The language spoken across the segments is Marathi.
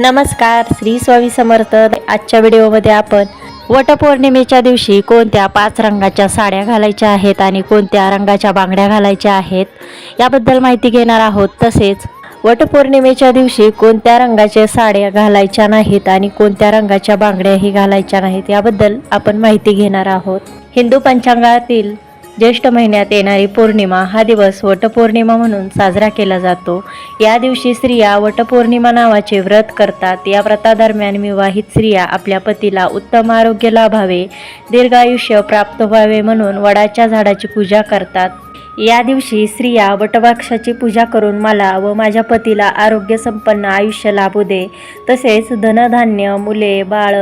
नमस्कार श्री स्वामी समर्थ. आजच्या व्हिडिओमध्ये आपण वटपौर्णिमेच्या दिवशी कोणत्या पाच रंगाच्या साड्या घालायच्या आहेत आणि कोणत्या रंगाच्या बांगड्या घालायच्या आहेत याबद्दल माहिती घेणार आहोत. तसेच वटपौर्णिमेच्या दिवशी कोणत्या रंगाच्या साड्या घालायच्या नाहीत आणि कोणत्या रंगाच्या बांगड्याही घालायच्या नाहीत याबद्दल आपण माहिती घेणार आहोत. हिंदू पंचांगातील ज्येष्ठ महिन्यात येणारी पौर्णिमा हा दिवस वटपौर्णिमा म्हणून साजरा केला जातो. या दिवशी स्त्रिया वटपौर्णिमा नावाचे व्रत करतात. या व्रतादरम्यान विवाहित स्त्रिया आपल्या पतीला उत्तम आरोग्य लाभावे दीर्घायुष्य प्राप्त व्हावे म्हणून वडाच्या झाडाची पूजा करतात. या दिवशी स्त्रिया वटवृक्षाची पूजा करून मला व माझ्या पतीला आरोग्य संपन्न आयुष्य लाभू दे. तसेच धनधान्य मुले बाळ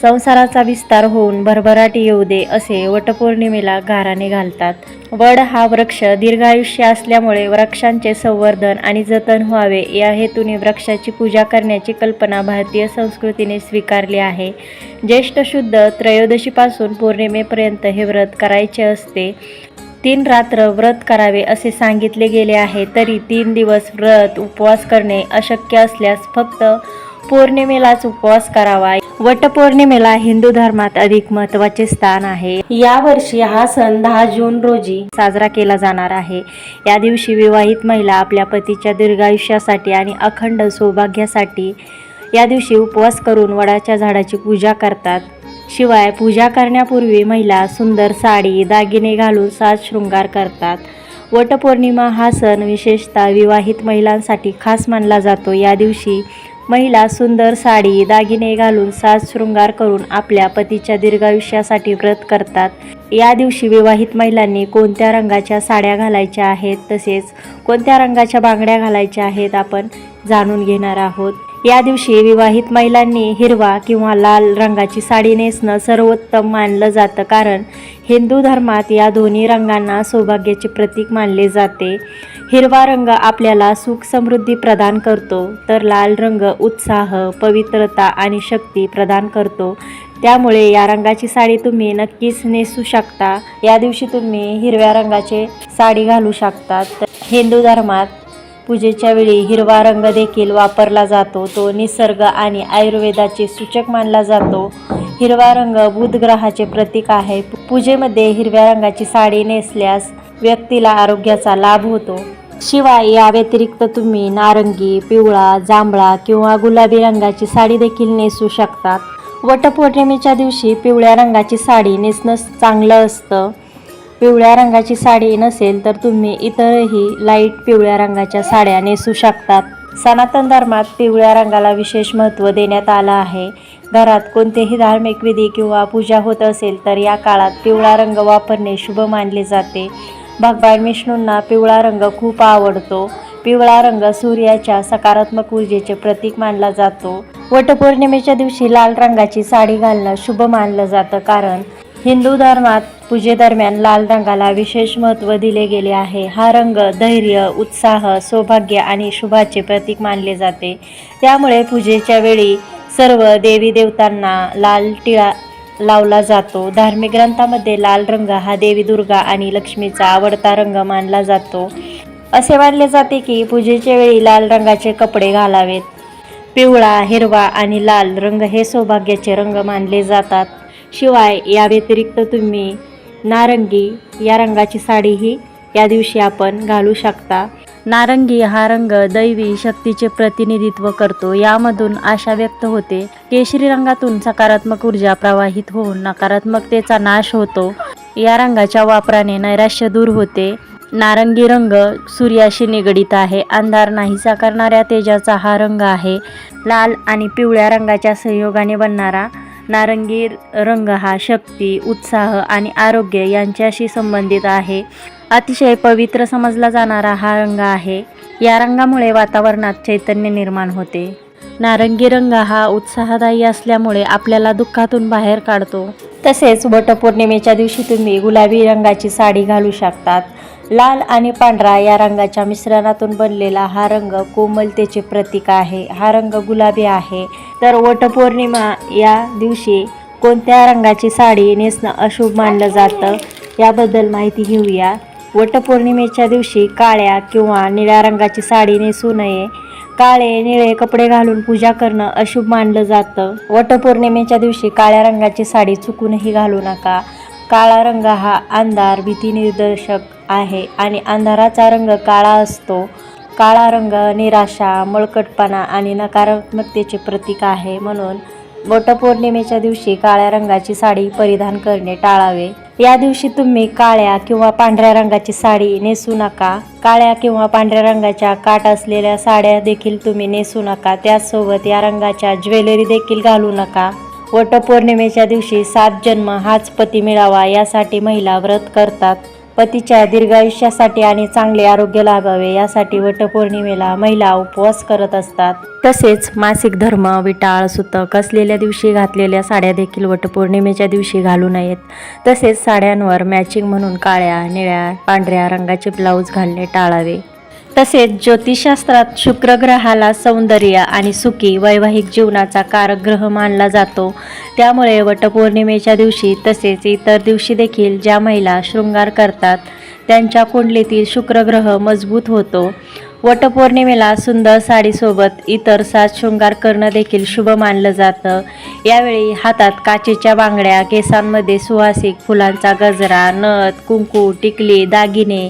संसाराचा विस्तार होऊन भरभराटी येऊ दे असे वटपौर्णिमेला घाराने घालतात. वड हा वृक्ष दीर्घायुष्य असल्यामुळे वृक्षांचे संवर्धन आणि जतन व्हावे या हेतूने वृक्षाची पूजा करण्याची कल्पना भारतीय संस्कृतीने स्वीकारली आहे. ज्येष्ठ शुद्ध त्रयोदशीपासून पौर्णिमेपर्यंत हे व्रत करायचे असते. तीन रात्र व्रत करावे असे सांगितले गेले आहे तरी तीन दिवस व्रत उपवास करणे अशक्य असल्यास फक्त पौर्णिमेलाच उपवास करावा. वटपौर्णिमेला हिंदू धर्मात अधिक महत्त्वाचे स्थान आहे. या वर्षी हा सण दहा जून रोजी साजरा केला जाणार आहे. या दिवशी विवाहित महिला आपल्या पतीच्या दीर्घायुष्यासाठी आणि अखंड सौभाग्यासाठी या दिवशी उपवास करून वडाच्या झाडाची पूजा करतात. शिवाय पूजा करण्यापूर्वी महिला सुंदर साडी दागिने घालून साज शृंगार करतात. वटपौर्णिमा हा सण विशेषतः विवाहित महिलांसाठी खास मानला जातो. या दिवशी महिला सुंदर साडी दागिने घालून साज शृंगार करून आपल्या पतीच्या दीर्घायुष्यासाठी व्रत करतात. या दिवशी विवाहित महिलांनी कोणत्या रंगाच्या साड्या घालायच्या आहेत तसेच कोणत्या रंगाच्या बांगड्या घालायच्या आहेत आपण जाणून घेणार आहोत. या दिवशी विवाहित महिलांनी हिरवा किंवा लाल रंगाची साडी नेसणं सर्वोत्तम मानलं जातं. कारण हिंदू धर्मात या दोन्ही रंगांना सौभाग्याचे प्रतीक मानले जाते. हिरवा रंग आपल्याला सुख समृद्धी प्रदान करतो तर लाल रंग उत्साह पवित्रता आणि शक्ती प्रदान करतो. त्यामुळे या रंगाची साडी तुम्ही नक्कीच नेसू शकता. या दिवशी तुम्ही हिरव्या रंगाचे साडी घालू शकतात हिंदू धर्मात पूजेच्या वेळी हिरवा रंग देखील वापरला जातो. तो निसर्ग आणि आयुर्वेदाचे सूचक मानला जातो. हिरवा रंग बुध ग्रहाचे प्रतीक आहे. पूजेमध्ये हिरव्या रंगाची साडी नेसल्यास व्यक्तीला आरोग्याचा लाभ होतो. शिवाय या व्यतिरिक्त तुम्ही नारंगी पिवळा जांभळा किंवा गुलाबी रंगाची साडी देखील नेसू शकतात वटपौर्णिमेच्या दिवशी पिवळ्या रंगाची साडी नेसणं चांगलं असतं. पिवळ्या रंगाची साडी नसेल तर तुम्ही इतरही लाइट पिवळ्या रंगाच्या साड्या नेसू शकतात. सनातन धर्मात पिवळ्या रंगाला विशेष महत्त्व देण्यात आलं आहे. घरात कोणतेही धार्मिक विधी किंवा पूजा होत असेल तर या काळात पिवळा रंग वापरणे शुभ मानले जाते. भगवान विष्णूंना पिवळा रंग खूप आवडतो. पिवळा रंग सूर्याच्या सकारात्मक ऊर्जेचे प्रतीक मानला जातो. वटपौर्णिमेच्या दिवशी लाल रंगाची साडी घालणं शुभ मानलं जातं कारण हिंदू धर्मात पूजेदरम्यान लाल रंगाला विशेष महत्त्व दिले गेले आहे. हा रंग धैर्य उत्साह सौभाग्य आणि शुभाचे प्रतीक मानले जाते. त्यामुळे पूजेच्या वेळी सर्व देवी देवतांना लाल टिळा लावला जातो. धार्मिक ग्रंथामध्ये लाल रंग हा देवी दुर्गा आणि लक्ष्मीचा आवडता रंग मानला जातो. असे मानले जाते की पूजेच्या वेळी लाल रंगाचे कपडे घालावेत. पिवळा हिरवा आणि लाल रंग हे सौभाग्याचे रंग मानले जातात. शिवाय या व्यतिरिक्त तुम्ही नारंगी या रंगाची साडीही या दिवशी आपण घालू शकता. नारंगी हा रंग दैवी शक्तीचे प्रतिनिधित्व करतो. यामधून आशा व्यक्त होते केशरी रंगातून सकारात्मक ऊर्जा प्रवाहित होऊन नकारात्मकतेचा नाश होतो. या रंगाच्या वापराने नैराश्य दूर होते. नारंगी रंग सूर्याशी निगडीत आहे. अंधार नाहीसा करणाऱ्या तेजाचा हा रंग आहे. लाल आणि पिवळ्या रंगाच्या संयोगाने बनणारा नारंगी रंग हा शक्ती उत्साह आणि आरोग्य यांच्याशी संबंधित आहे. अतिशय पवित्र समजला जाणारा हा रंग आहे. या रंगामुळे वातावरणात चैतन्य निर्माण होते. नारंगी रंग हा उत्साहदायी असल्यामुळे आपल्याला दुःखातून बाहेर काढतो. तसेच वटपौर्णिमेच्या दिवशी तुम्ही गुलाबी रंगाची साडी घालू शकतात. लाल आणि पांढरा या रंगाच्या मिश्रणातून बनलेला हा रंग कोमलतेचे प्रतीक आहे. हा रंग गुलाबी आहे. तर वटपौर्णिमा या दिवशी कोणत्या रंगाची साडी नेसणं अशुभ मानलं जातं याबद्दल माहिती घेऊया. वटपौर्णिमेच्या दिवशी काळ्या किंवा निळ्या रंगाची साडी नेसू नये. काळे निळे कपडे घालून पूजा करणं अशुभ मानलं जातं. वटपौर्णिमेच्या दिवशी काळ्या रंगाची साडी चुकूनही घालू नका. काळा रंग हा अंधार भीती निर्देशक आहे आणि अंधाराचा रंग काळा असतो. काळा रंग निराशा मळकटपणा आणि नकारात्मकतेचे प्रतीक आहे म्हणून वटपौर्णिमेच्या दिवशी काळ्या रंगाची साडी परिधान करणे टाळावे. या दिवशी तुम्ही काळ्या किंवा पांढऱ्या रंगाची साडी नेसू नका. काळ्या किंवा पांढऱ्या रंगाच्या काट असलेल्या साड्या देखील तुम्ही नेसू नका. त्याचसोबत या रंगाच्या ज्वेलरी देखील घालू नका. वटपौर्णिमेच्या दिवशी सात जन्म हाच पती मिळावा यासाठी महिला व्रत करतात. पतीच्या दीर्घायुष्यासाठी आणि चांगले आरोग्य लाभावे यासाठी वटपौर्णिमेला महिला उपवास करत असतात. तसेच मासिक धर्म विटाळ सुतक असलेल्या दिवशी घातलेल्या साड्या देखील वटपौर्णिमेच्या दिवशी घालू नयेत. तसेच साड्यांवर मॅचिंग म्हणून काळ्या निळ्या पांढऱ्या रंगाचे ब्लाऊज घालणे टाळावे. तसेच ज्योतिषशास्त्रात शुक्र ग्रहाला सौंदर्य आणि सुखी वैवाहिक जीवनाचा कारक ग्रह मानला जातो. त्यामुळे वटपौर्णिमेच्या दिवशी तसेच इतर दिवशी देखील ज्या महिला शृंगार करतात त्यांच्या कुंडलीतील शुक्रग्रह मजबूत होतो. वटपौर्णिमेला सुंदर साडीसोबत इतर साज शृंगार करणं देखील शुभ मानलं जातं. यावेळी हातात काचेच्या बांगड्या केसांमध्ये सुवासिक फुलांचा गजरा नथ कुंकू टिकली दागिने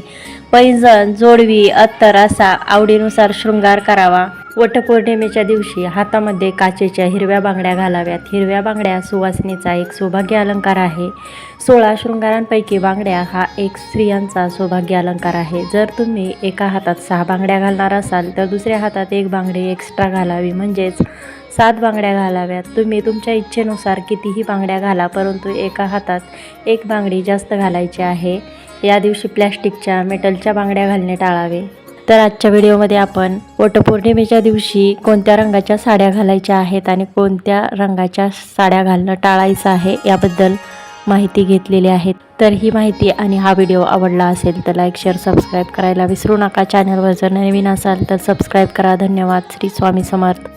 पैंजण जोडवी अत्तर असा आवडीनुसार शृंगार करावा. वटपौर्णिमेच्या दिवशी हातामध्ये काचेच्या हिरव्या बांगड्या घालाव्यात. हिरव्या बांगड्या सुवासिनीचा एक सौभाग्य अलंकार आहे. सोळा शृंगारांपैकी बांगड्या हा एक स्त्रियांचा सौभाग्य अलंकार आहे. जर तुम्ही एका हातात सहा बांगड्या घालणार असाल तर दुसऱ्या हातात एक बांगडी एक्स्ट्रा घालावी. म्हणजेच सात बांगड्या घालाव्यात. तुम्ही तुमच्या इच्छेनुसार कितीही बांगड्या घाला परंतु एका हातात एक बांगडी जास्त घालायची आहे. या दिवशी प्लॅस्टिकच्या मेटलच्या बांगड्या घालणे टाळावे. तर आजच्या व्हिडिओमध्ये आपण वटपौर्णिमेच्या दिवशी कोणत्या रंगाच्या साड्या घालायच्या आहेत आणि कोणत्या रंगाच्या साड्या घालणं टाळायचं आहे याबद्दल माहिती घेतलेली आहे. तर ही माहिती आणि हा व्हिडिओ आवडला असेल तर लाईक शेअर सबस्क्राईब करायला विसरू नका. चॅनलवर जर नवीन असाल तर सबस्क्राईब करा. धन्यवाद. श्री स्वामी समर्थ.